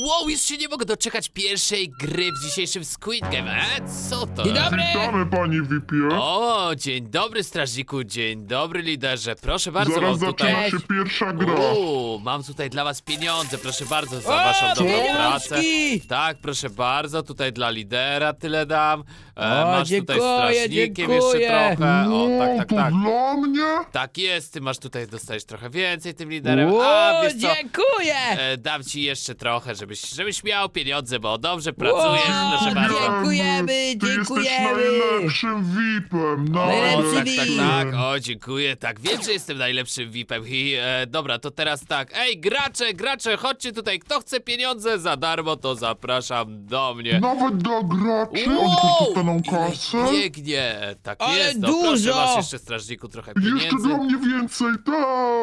Wow, już się nie mogę doczekać pierwszej gry w dzisiejszym Squid Game. E, co to? Dzień dobry! Witamy pani Wipie. O, dzień dobry strażniku, dzień dobry liderze. Proszę bardzo, Zaraz mam tutaj... zaczyna się pierwsza gra. Uuu, mam tutaj dla was pieniądze, proszę bardzo, za O, waszą dobrą pieniążki! pracę. Tak, proszę bardzo, tutaj dla lidera tyle dam. E, O, masz tutaj dziękuję, strażnikiem dziękuję. jeszcze trochę. O, tak, tak, to tak. dla mnie? Tak jest, ty masz tutaj, dostajesz trochę więcej tym liderem. A, wiesz co? dziękuję! E, dam ci jeszcze trochę, żebyś, żebyś miał pieniądze, bo dobrze pracujesz, proszę bardzo. Dziękujemy, Ty jesteś dziękujemy. najlepszym VIP-em. O, Najlepszy tak, VIP. tak, tak, o, dziękuję, tak, wiem, że jestem najlepszym VIP-em i e, dobra, to teraz tak, ej, gracze, gracze, chodźcie tutaj, kto chce pieniądze za darmo, to zapraszam do mnie. Nawet dla graczy, oni też dostaną ile kasę. biegnie, tak Ale jest, no proszę, dużo. masz jeszcze strażniku trochę Jeszcze pieniędzy. dla mnie więcej,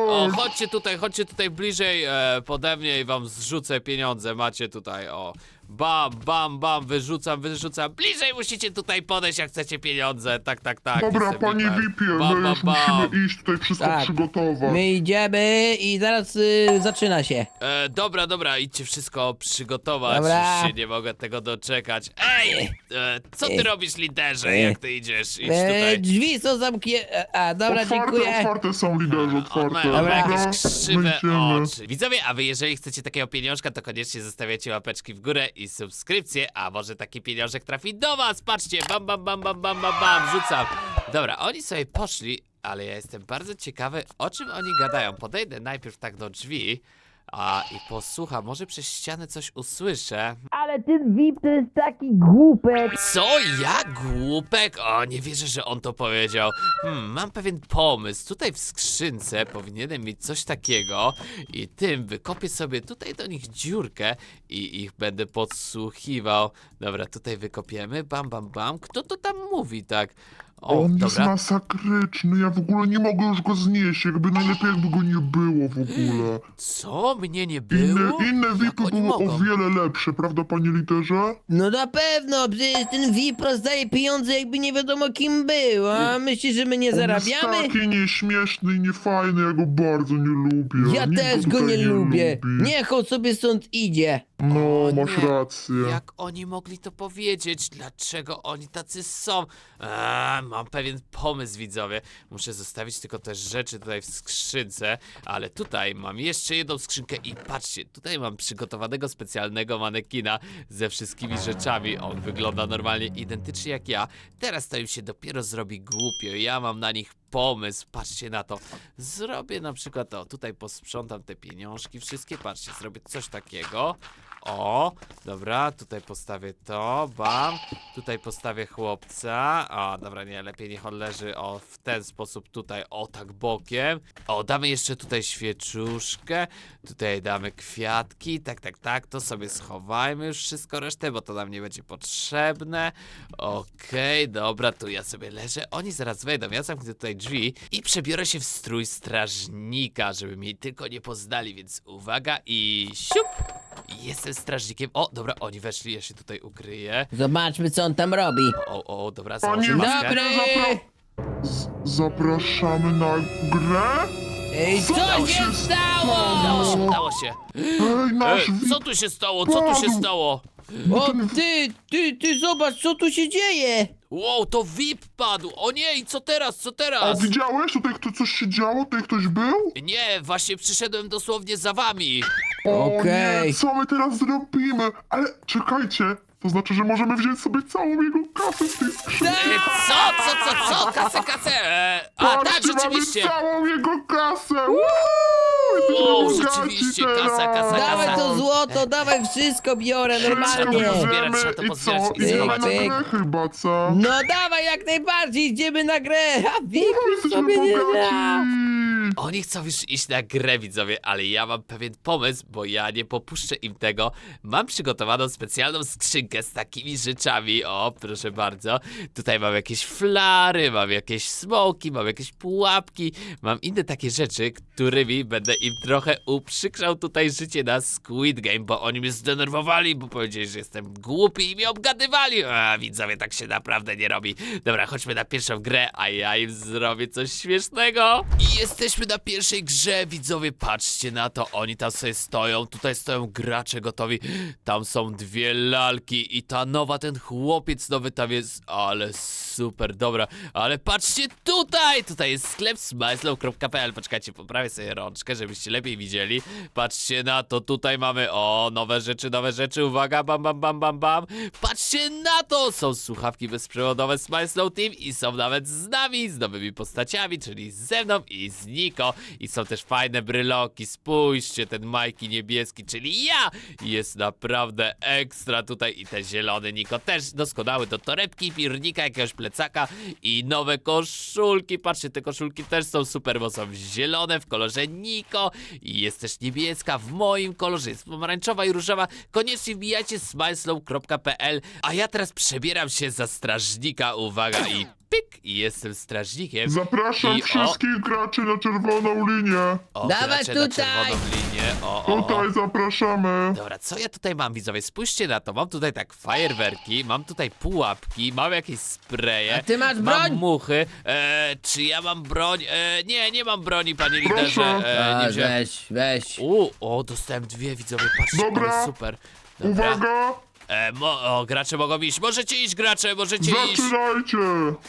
O, tak. chodźcie tutaj, chodźcie tutaj bliżej e, pode mnie i wam zrzucę pieniądze. Macie tutaj, o. Bam, bam, bam, wyrzucam, wyrzucam. Bliżej musicie tutaj podejść, jak chcecie pieniądze. Tak, tak, tak. Dobra, jestem pani VIP-em. Wipie, my bam, już bam. musimy iść tutaj wszystko Tak. przygotować. My idziemy i zaraz y, zaczyna się. E, dobra, dobra, idźcie wszystko przygotować. Dobra. Już się nie mogę tego doczekać. Ej, e, co ty Ej. robisz, liderze? Ej. Jak ty idziesz? Idź E, tutaj. drzwi są zamknięte. A, dobra, otwarte, dziękuję. otwarte są liderzy, otwarte. One Dobra. jakieś krzywe oczy. Widzowie, a wy jeżeli chcecie takiego pieniążka, to koniecznie zostawiacie łapeczki w górę i subskrypcję, a może taki pieniążek trafi do was. Patrzcie, bam, bam, bam, bam, bam, bam, bam, rzucam. Dobra, oni sobie poszli, ale ja jestem bardzo ciekawy, o czym oni gadają. Podejdę najpierw tak do drzwi, a i posłucham, może przez ścianę coś usłyszę. Ale ten VIP to jest taki głupek. Co? Ja głupek? O, nie wierzę, że on to powiedział. Hmm, mam pewien pomysł. Tutaj w skrzynce powinienem mieć coś takiego i tym wykopię sobie tutaj do nich dziurkę i ich będę podsłuchiwał. Dobra, tutaj wykopiemy. Bam, bam, bam. Kto to tam mówi tak? O, On jest dobra. masakryczny, ja w ogóle nie mogę już go znieść, jakby najlepiej jakby go nie było w ogóle. Co? Mnie nie Inne, było? inne VIPy oni były o mogą? wiele lepsze, prawda panie liderze? No na pewno, przecież ten VIP rozdaje pieniądze jakby nie wiadomo kim był. A myślisz, że my nie On zarabiamy? jest taki nieśmieszny i niefajny, ja go bardzo nie lubię. Ja Nikt też go tutaj nie lubię. lubi. Niech on sobie stąd idzie. No, O masz nie. rację. Jak oni mogli to powiedzieć? Dlaczego oni tacy są? Eee, mam pewien pomysł, widzowie. Muszę zostawić tylko te rzeczy tutaj w skrzynce, ale tutaj mam jeszcze jedną skrzynkę i patrzcie, tutaj mam przygotowanego specjalnego manekina ze wszystkimi rzeczami. On wygląda normalnie identycznie jak ja. Teraz to im się dopiero zrobi głupio. Ja mam na nich pomysł, patrzcie na to. Zrobię na przykład to, tutaj posprzątam te pieniążki wszystkie, patrzcie, zrobię coś takiego. O, dobra, tutaj postawię to, bam. Tutaj postawię chłopca. O, dobra, nie, lepiej niech on leży o w ten sposób tutaj, o tak bokiem. O, damy jeszcze tutaj świeczuszkę. Tutaj damy kwiatki, tak, tak, tak, to sobie schowajmy już wszystko resztę, bo to nam nie będzie potrzebne. Okej, dobra, tu ja sobie leżę. Oni zaraz wejdą, ja zamknę tutaj drzwi i przebiorę się w strój strażnika, żeby mnie tylko nie poznali, więc uwaga i siup! Jestem strażnikiem. O, dobra, oni weszli, ja się tutaj ukryję. Zobaczmy, co on tam robi. O, o, dobra, założę maskę. Dobry! Z- zapraszamy na grę? Ej, co Udało się się. stało? Udało się, udało się. Ej, nasz Ej, VIP co tu się stało? Co tu się Padł. stało? O, ty, ty, ty, zobacz, co tu się dzieje. Wow, to VIP padł! O nie, i co teraz? Co A teraz? widziałeś? Tutaj kto, coś się działo? Tutaj ktoś był? Nie, właśnie przyszedłem dosłownie za wami. O Okej. nie, co my teraz zrobimy? Ale czekajcie, to znaczy, że możemy wziąć sobie całą jego kasę z tej skrzynki. E, Co, co, co, co? Kasę, kasę! E, a, tak, Patrzcie, rzeczywiście! mamy całą jego kasę! Jesteśmy bogaci rzeczywiście, teraz. kasa, kasa, Dawaj kasa. to złoto, dawaj wszystko biorę, Wszystko normalnie. bierzemy. bierzemy Trzeba to i pozbierać co? i Idziemy na grę chyba, co? No dawaj, jak najbardziej, idziemy na grę. A jesteśmy sobie nie da. Oni chcą już iść na grę, widzowie, ale ja mam pewien pomysł, bo ja nie popuszczę im tego. Mam przygotowaną specjalną skrzynkę z takimi rzeczami. O, proszę bardzo. Tutaj mam jakieś flary, mam jakieś smoki, mam jakieś pułapki, mam inne takie rzeczy, którymi będę im trochę uprzykrzał tutaj życie na Squid Game, bo oni mnie zdenerwowali, bo powiedzieli, że jestem głupi i mnie obgadywali. A, widzowie, tak się naprawdę nie robi. Dobra, chodźmy na pierwszą grę, a ja im zrobię coś śmiesznego. I jesteśmy jesteśmy na pierwszej grze, widzowie, patrzcie na to, oni tam sobie stoją, tutaj stoją gracze gotowi, tam są dwie lalki i ta nowa, ten chłopiec nowy tam jest, ale super, dobra, ale patrzcie tutaj, tutaj jest sklep smyslow.pl, poczekajcie, poprawię sobie rączkę, żebyście lepiej widzieli, patrzcie na to, tutaj mamy, o, nowe rzeczy, nowe rzeczy, uwaga, bam, bam, bam, bam, bam, patrzcie na to, są słuchawki bezprzewodowe Smyslow Team i są nawet z nami, z nowymi postaciami, czyli ze mną i z Niko, i są też fajne bryloki, spójrzcie, ten Majki niebieski, czyli ja, jest naprawdę ekstra tutaj i te zielone Niko też doskonały do torebki, pirnika, jakiegoś plecaka i nowe koszulki, patrzcie, te koszulki też są super, bo są zielone w kolorze Niko i jest też niebieska w moim kolorze, jest pomarańczowa i różowa, koniecznie wbijajcie smyslow.pl, a ja teraz przebieram się za strażnika, uwaga i pyk, i jestem strażnikiem. Zapraszam I o- wszystkich graczy na czerwoną linię. O, Dawaj gracze na tutaj. czerwoną linię. O, o, o. Tutaj zapraszamy. Dobra, co ja tutaj mam, widzowie? Spójrzcie na to. Mam tutaj tak fajerwerki, mam tutaj pułapki, mam jakieś spreje. A ty masz Mam broń? muchy. E, czy ja mam broń? E, nie, nie mam broni, panie Proszę. liderze. E, nie A, wziąłem. weź, weź. U, o, dostałem dwie, widzowie, patrzcie, Dobra. ale super. Dobra. Uwaga, E, mo, o, gracze mogą iść. Możecie iść, gracze, możecie iść. zaczynajcie.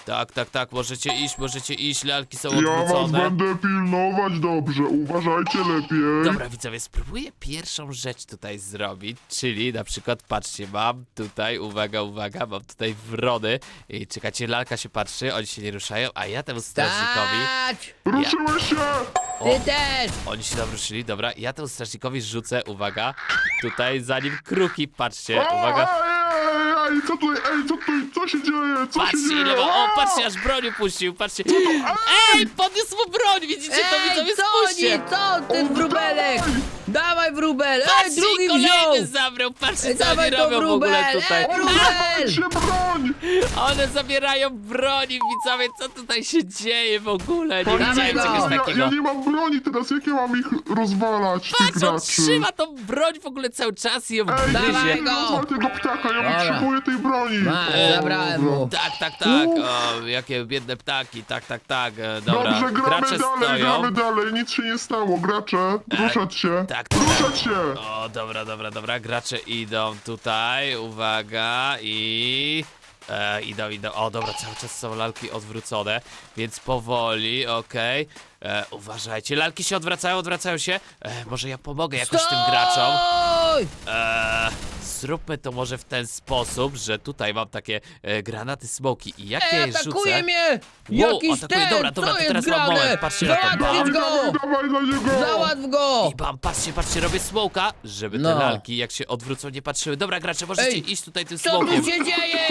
Tak, tak, tak, możecie iść, możecie iść. Lalki są Ja was odwrócone. będę pilnować dobrze, uważajcie lepiej. Dobra, widzowie, spróbuję pierwszą rzecz tutaj zrobić, czyli na przykład, patrzcie, mam tutaj, uwaga, uwaga, mam tutaj wrony i czekajcie, lalka się patrzy, oni się nie ruszają, a ja temu strażnikowi, Stać! Ruszyłeś się! Ty też! oni się tam ruszyli, dobra, ja temu strażnikowi rzucę, uwaga, tutaj za nim kruki, patrzcie, uwaga, Ej, ej, ej, co tutaj, ej, co tutaj, co się dzieje, co się patrzcie dzieje? ile ma, o, patrzcie, aż broń puścił, patrzcie, ej, podniósł mu broń, widzicie to, Ej, widzowie, co spójrzcie, oni? Co ten O, wróbelek? Dawaj wróbel! Ej, patrzcie, drugi kolejny wziął! zabrał, patrzcie, co oni dawaj to robią w ogóle wróbel! tutaj. Ej, wróbel! się broń! One zabierają broni, widzowie, co tutaj się dzieje w ogóle? Nie widziałem go. czegoś ja, takiego. ja nie mam broni teraz, jak ja mam ich rozwalać, tych Patrz, on graczy? trzyma tą broń w ogóle cały czas i ją Ej, Dawaj go. rozwal tego ptaka, ja Dobra. potrzebuję tej broni. Ma, O, zabrałem mu. Tak, tak, tak, o, jakie biedne ptaki, tak, tak, tak, e, dobra. Dobrze, gramy Gracze dalej, stoją. gramy dalej, nic się nie stało, gracze, ruszać się, tak, tak. ruszać się! O, dobra, dobra, dobra, gracze idą tutaj, uwaga i... E, idą, idą, o dobra, cały czas są lalki odwrócone, więc powoli, okej. E, Uważajcie, lalki się odwracają, odwracają się. E, może ja pomogę jakoś tym graczom. Stój! Eee, zróbmy to może w ten sposób, że tutaj mam takie e, granaty smoki i jak ja Ej, je atakuje rzucę... mnie! Wow, Jakiś atakuje, ten, dobra, dobra, co to jest teraz mam grane? moment, patrzcie na to, Załatwić Dawaj, go! dawaj, dla niego! Załatw go! I bam, patrzcie, patrzcie, robię smoka, żeby te No. lalki jak się odwrócą nie patrzyły. Dobra, gracze, możecie Ej, iść tutaj tym Co smokiem. tu się dzieje?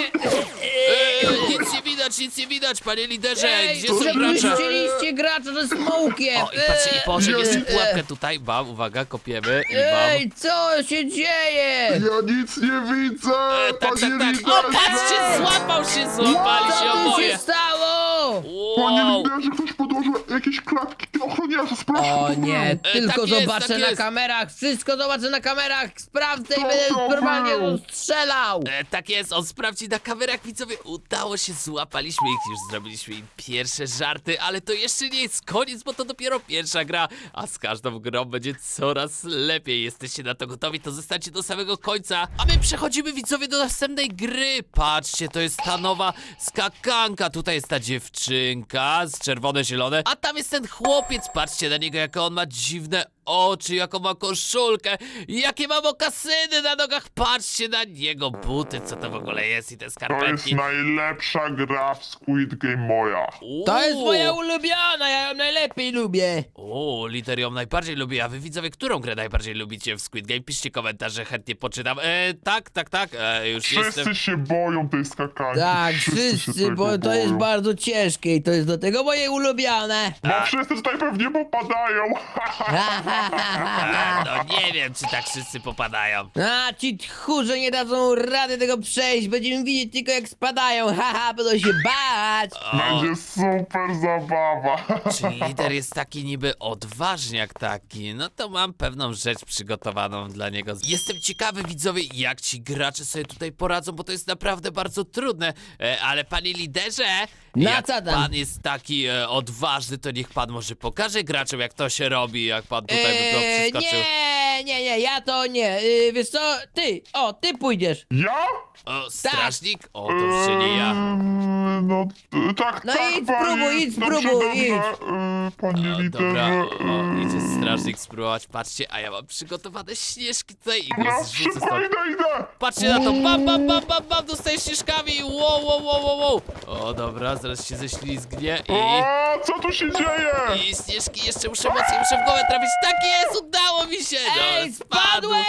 Eee, nic nie widać, nic nie widać, panie liderze, Ej, gdzie są gracze? przepuściliście gracza ze smokiem! O, i patrzcie, i położyłem jeszcze pułapkę tutaj, bam, uwaga, kopiemy i bam. Ej, co się dzieje? Ja nic nie widzę, E, tak, panie tak, tak. O, liderze! patrzcie, złapał się, złapali się Co tu się oboje. stało? Panie Wow. liderze, ktoś podłożył jakieś klatki ochroniarza, sprawdźcie O nie, tak tylko jest, zobaczę tak na jest. kamerach, wszystko zobaczę na kamerach, sprawdzę i będę to normalnie strzelał. E, tak jest, on sprawdzi na kamerach, widzowie, udało się, złapaliśmy ich, już zrobiliśmy im pierwsze żarty, ale to jeszcze nie jest koniec, bo to dopiero pierwsza gra, a z każdą grą będzie coraz lepiej. Jesteście na to gotowi, to zostańcie do samego końca, a my przechodzimy, widzowie, do następnej gry. Patrzcie, to jest ta nowa skakanka, tutaj jest ta dziewczynka z czerwone, zielone, a tam jest ten chłopiec, patrzcie na niego, jakie on ma dziwne oczy, jaką ma koszulkę, jakie ma mokasyny na nogach, patrzcie na niego, buty, co to w ogóle jest i te To jest skarpetki. najlepsza gra w Squid Game moja. To jest Uuu. moja ulubiona, ja ją najlepiej lubię. O, lider ją najbardziej lubi, a wy widzowie, którą grę najbardziej lubicie w Squid Game? Piszcie komentarze, chętnie poczytam. E, tak, tak, tak, e, już Wszyscy jestem. się boją tej skakanki. Tak, wszyscy, tego bo to jest boją. bardzo ciężkie i to jest do tego moje ulubione. Bo wszyscy tutaj pewnie popadają. No nie wiem, czy tak wszyscy popadają. A, ci tchórze nie dadzą rady tego przejść, będziemy widzieć tylko jak spadają, haha, będą się bać. Będzie super zabawa. Czyli lider jest taki niby odważniak taki, no to mam pewną rzecz przygotowaną dla niego. Jestem ciekawy, widzowie, jak ci gracze sobie tutaj poradzą, bo to jest naprawdę bardzo trudne. E, ale panie liderze, No jak co tam? pan jest taki e, odważny, to niech pan może pokaże graczom, jak to się robi, jak pan tutaj by to Eee, przeskoczył. nie, nie, nie, ja to nie. Yy, wiesz co, ty, o, ty pójdziesz. Ja? O, strażnik? O, to już się nie ja. Eee, No, t- tak, No tak, idź, spróbuj, idź, Dobrze, spróbuj, dobrze, idź. eee, Panie O, liderze. dobra, o, eee, idzie strażnik spróbować, patrzcie, a ja mam przygotowane śnieżki tutaj i go Dobra, zrzucę szybko stąd. idę, idę. Patrzcie na to, bam, bam, bam, bam, bam, dostaję śnieżkami, wow, wow, wow, wow, wow. O, dobra, zaraz się ześlizgnie i... O, co tu się dzieje? I śnieżki jeszcze muszę mocniej, muszę w głowę trafić. Tak jest, udało mi się! Ej, no, spadłeś?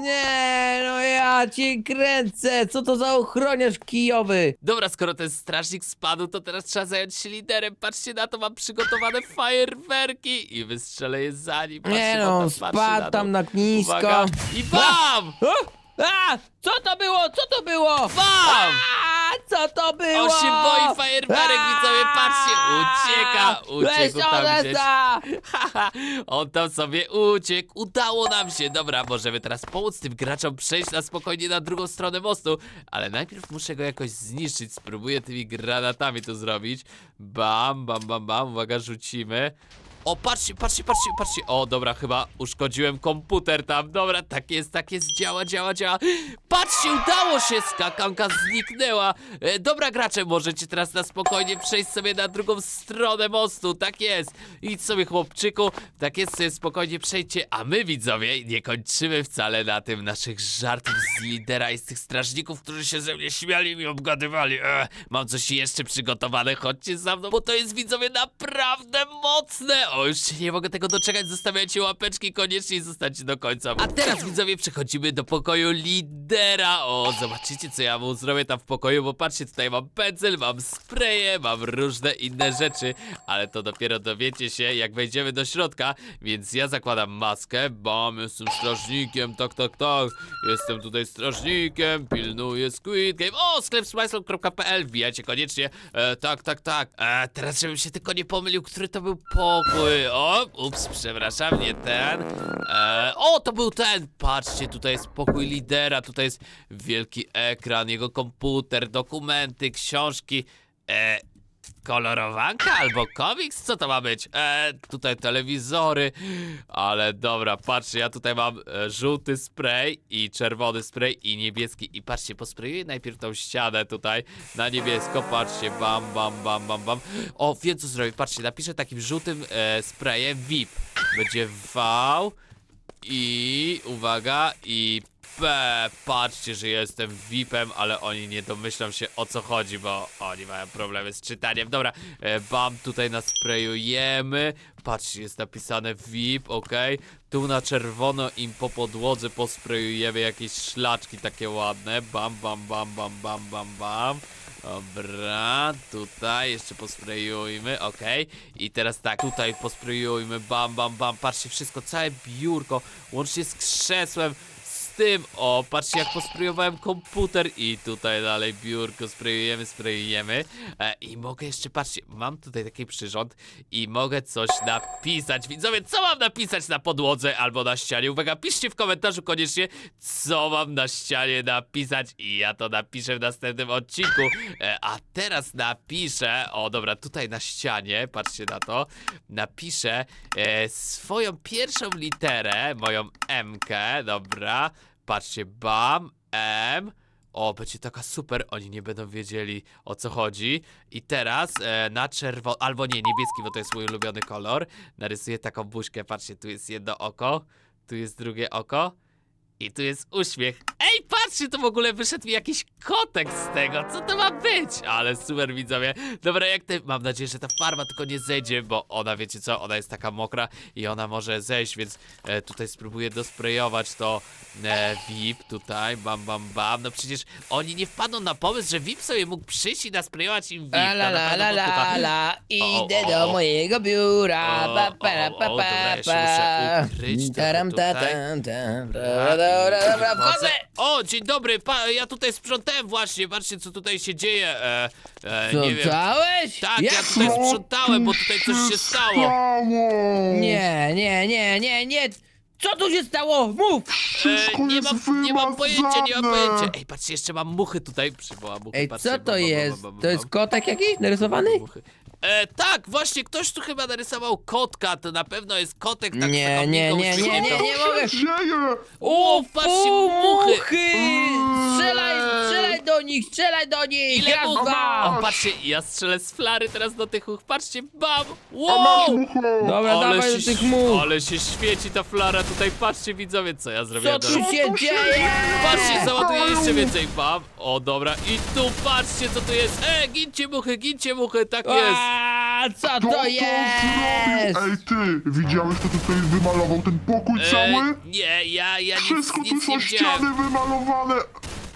Nie, no ja cię kręcę. Co to za ochroniarz kijowy? Dobra, skoro ten strażnik spadł, to teraz trzeba zająć się liderem. Patrzcie na to, mam przygotowane fajerwerki i wystrzelę je za nim. Patrzcie, Nie bo no, tam patrzy spadł to. tam na nisko. Uwaga. I bam! O! A! Co to było? Co to było? Bam! A! Co to było? On się boi fajerwerek, widzowie, patrzcie, ucieka, uciekł Weź tam gdzieś. Haha, on tam sobie uciekł. Udało nam się. Dobra, możemy teraz pomóc tym graczom przejść na spokojnie na drugą stronę mostu. Ale najpierw muszę go jakoś zniszczyć. Spróbuję tymi granatami to zrobić. Bam, bam, bam, bam. Uwaga, rzucimy. O, patrzcie, patrzcie, patrzcie, patrzcie. O, dobra, chyba uszkodziłem komputer tam. Dobra, tak jest, tak jest. Działa, działa, działa. Patrzcie, udało się. Skakanka zniknęła. E, dobra, gracze, możecie teraz na spokojnie przejść sobie na drugą stronę mostu. Tak jest. Idź sobie, chłopczyku. Tak jest, sobie spokojnie przejdźcie. A my, widzowie, nie kończymy wcale na tym naszych żartów z lidera i z tych strażników, którzy się ze mnie śmiali i mi obgadywali. E, mam coś jeszcze przygotowane. Chodźcie za mną, bo to jest, widzowie, naprawdę mocne. O, już się nie mogę tego doczekać. Zostawiajcie łapeczki koniecznie i zostańcie do końca. A teraz, widzowie, przechodzimy do pokoju lidera. O, zobaczycie, co ja mu zrobię tam w pokoju, bo patrzcie, tutaj mam pędzel, mam spreje, mam różne inne rzeczy, ale to dopiero dowiecie się, jak wejdziemy do środka, więc ja zakładam maskę, bam, jestem strażnikiem, tak, tak, tak, jestem tutaj strażnikiem, pilnuję Squid Game, o, sklep smysl.pl, wbijajcie koniecznie, e, tak, tak, tak, e, teraz żebym się tylko nie pomylił, który to był pokój, o, ups, przepraszam, nie ten, e, o, to był ten, patrzcie, tutaj jest pokój lidera, tutaj jest wielki ekran, jego komputer, dokumenty, książki, e, kolorowanka albo komiks? Co to ma być? E, tutaj telewizory, ale dobra, patrzcie, ja tutaj mam e, żółty spray i czerwony spray i niebieski i patrzcie, posprayuję najpierw tą ścianę tutaj na niebiesko, patrzcie, bam, bam, bam, bam, bam. O, wiem co zrobię, patrzcie, napiszę takim żółtym e, sprayem VIP. Będzie V i uwaga, i P. Patrzcie, że jestem VIP-em, ale oni nie domyślą się o co chodzi, bo oni mają problemy z czytaniem. Dobra, e, bam, tutaj nasprejujemy. Patrzcie, jest napisane VIP, ok. Tu na czerwono im po podłodze posprejujemy jakieś szlaczki takie ładne. Bam, bam, bam, bam, bam, bam, bam. Dobra, tutaj jeszcze posprejujmy, okej. I teraz tak, tutaj posprejujmy, bam, bam, bam. Patrzcie, wszystko, całe biurko, łącznie z krzesłem, tym, o, patrzcie jak posprejowałem komputer i tutaj dalej biurko sprejujemy, sprejujemy. E, I mogę jeszcze, patrzcie, mam tutaj taki przyrząd i mogę coś napisać. Widzowie, co mam napisać na podłodze albo na ścianie? Uwaga, piszcie w komentarzu koniecznie, co mam na ścianie napisać i ja to napiszę w następnym odcinku. E, a teraz napiszę, o dobra, tutaj na ścianie, patrzcie na to, napiszę e, swoją pierwszą literę, moją M-kę, dobra, patrzcie, bam, M, o, będzie taka super, oni nie będą wiedzieli o co chodzi. I teraz e, na czerwono, albo nie, niebieski, bo to jest mój ulubiony kolor, narysuję taką buźkę, patrzcie, tu jest jedno oko, tu jest drugie oko. I tu jest uśmiech. Ej, patrzcie, to w ogóle wyszedł mi jakiś kotek z tego. Co to ma być? Ale super widzowie. Dobra, jak ty. Mam nadzieję, że ta farba tylko nie zejdzie, bo ona, wiecie co, ona jest taka mokra i ona może zejść, więc e, tutaj spróbuję dosprejować to e, VIP tutaj. Bam, bam, bam. No przecież oni nie wpadną na pomysł, że VIP sobie mógł przyjść i nasprejować im VIP. La la la la la la, O, o, idę o, do mojego biura, O, pa pa o, pa o, dobra, pa ja się muszę ukryć Taram, ta, tam, dobra, dobra, wchodzę. O, dzień dobry, pa, ja tutaj sprzątałem właśnie, patrzcie co tutaj się dzieje. E, e, nie wiem. Sprzątałeś? Tak, Jak ja tutaj sprzątałem, bo tu tutaj coś się stało. stało? Nie, nie, nie, nie, nie. Co tu się stało? Mów! Wszystko E, nie, jest mam, nie mam pojęcia, nie mam wymazane. pojęcia. Ej, patrzcie, jeszcze mam muchy tutaj. Przywołam muchy, Ej, patrzcie, co mam, to mam, mam, jest? mam, mam, To jest mam. kotek jakiś narysowany? Muchy. E, tak, właśnie, ktoś tu chyba narysował kotka, to na pewno jest kotek, tak Nie, nie, nie, nie, nie, nie Co mogę. się dzieje? O, patrzcie, muchy! Strzelaj, strzelaj do nich, strzelaj do nich! Ile much? Jazda! O, patrzcie, ja strzelę z flary teraz do tych much, patrzcie, bam! A masz Wow! mucho! Dobra, Ale dawaj się, do tych much! ale się świeci ta flara tutaj, patrzcie widzowie, co ja Co zrobiłem tu teraz. się tu się dzieje? Patrzcie, załaduję Paju! jeszcze więcej, bam! O, dobra, i tu patrzcie, co tu jest! E, gincie muchy, gincie muchy, tak jest! A, co Kto to to jest? zrobił? Ej ty, widziałeś kto tutaj wymalował ten pokój E, cały? nie, ja, ja nic, Wszystko tu nic są nie widziałem. ściany wymalowane!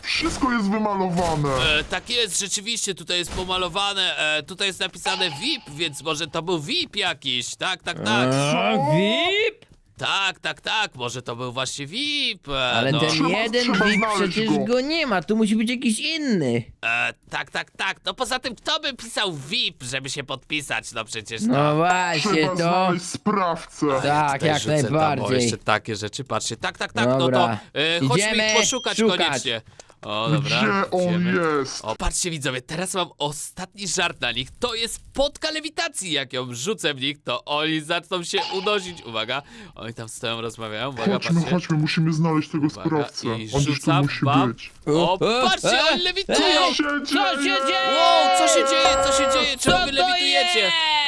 Wszystko jest wymalowane! E, tak jest, rzeczywiście, tutaj jest pomalowane, e, tutaj jest napisane VIP, więc może to był VIP jakiś, tak, tak, tak. A, VIP? Tak, tak, tak, może to był właśnie VIP. E, Ale no. ten Trzeba- jeden trzeba VIP znaleźć przecież go. go nie ma, tu musi być jakiś inny. E, tak, tak, tak. No poza tym, kto by pisał VIP, żeby się podpisać? No przecież no. No właśnie, Trzeba to... znaleźć sprawcę! Tak, Tutaj jak rzucę Tam, o, najbardziej. jeszcze takie rzeczy, patrzcie. Tak, tak, tak, no to Dobra. e, chodźmy Idziemy poszukać szukać. koniecznie. O, dobra. Gdzie on idziemy. jest? O, patrzcie widzowie, teraz mam ostatni żart na nich. To jest podka lewitacji. Jak ją rzucę w nich, to oni zaczną się unosić. Uwaga, oni tam stoją, rozmawiają. Uwaga, Chodźmy, patrzcie. chodźmy, musimy znaleźć tego Uwaga, sprawcę. i On gdzieś tu rzucam, musi bam. być. O, patrzcie, oni lewitują. Co się Co się dzieje? dzieje? Wow, co się dzieje, co się dzieje? Co Czemu wy to lewitujecie?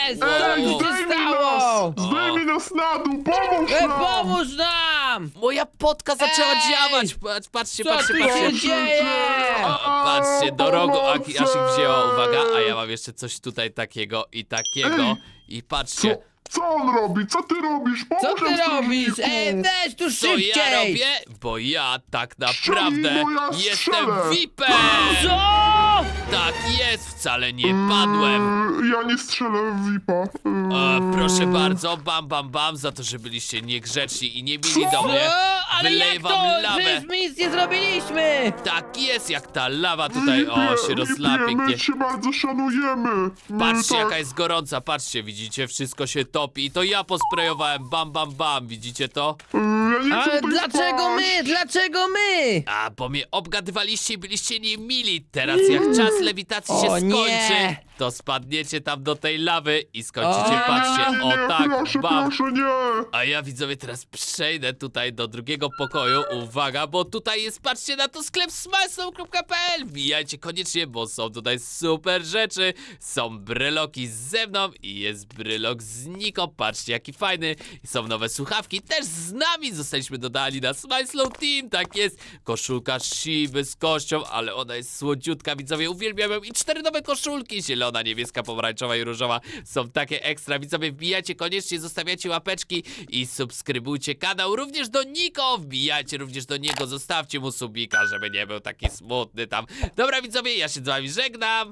jest? Wow. Co Ej, się zdejmij stało? nas! Zdejmij nas na dół! Pomóż E, nam! pomóż nam! Moja potka zaczęła Ej! działać. Patrz, patrzcie, Co patrzcie, tu patrzcie. się dzieje? O, patrzcie, do rogu! Aki aż ich wzięła, uwaga, a ja mam jeszcze coś tutaj takiego i takiego. Ej! I Co, patrzcie, co on robi? Co ty robisz? Pomóż Co ty robisz? Ej, weź tu co ja robię? Bo ja tak naprawdę Ściągnij, bo ja jestem strzelę. VIP-em! Co? Tak jest, wcale nie padłem. Eee, ja nie strzelę w VIP-a. Eee, E, proszę bardzo, bam, bam, bam, za to, że byliście niegrzeczni i nie mili do mnie. Ale Wyleję jak wam to? lawę. Nic nie zrobiliśmy! Tak jest, jak ta lawa tutaj, o, się rozlała pięknie. My cię bardzo szanujemy. My Patrzcie, tak, jaka jest gorąca, patrzcie, widzicie, wszystko się topi i to ja posprejowałem, bam, bam, bam, widzicie to? eee, ja nie chcę Ale tutaj dlaczego spać. my? Dlaczego my? A, bo mnie obgadywaliście i byliście niemili, teraz jak czas lewitacji się O nie. skończy, to spadniecie tam do tej lawy i skończycie, O, patrzcie, nie, o tak, proszę, bam. proszę, nie. A ja widzowie teraz przejdę tutaj do drugiego pokoju. Uwaga, bo tutaj jest, patrzcie na to sklep smyslow.pl. Wbijajcie koniecznie, bo są tutaj super rzeczy. Są bryloki ze mną i jest brylok z Niko. Patrzcie, jaki fajny. Są nowe słuchawki, też z nami zostaliśmy dodani na Smyslow Team. Tak jest. Koszulka Shiby z kością, ale ona jest słodziutka, widzowie. Uwielbiam ją. I cztery nowe koszulki. Zielona, niebieska, pomarańczowa i różowa. Są takie ekstra. Widzowie, wbijajcie koniecznie, zostawiacie łapeczki i subskrybujcie kanał. Również do Niko. Wbijajcie również do niego. Zostawcie mu subika, żeby nie był taki smutny tam. Dobra, widzowie, ja się z wami żegnam.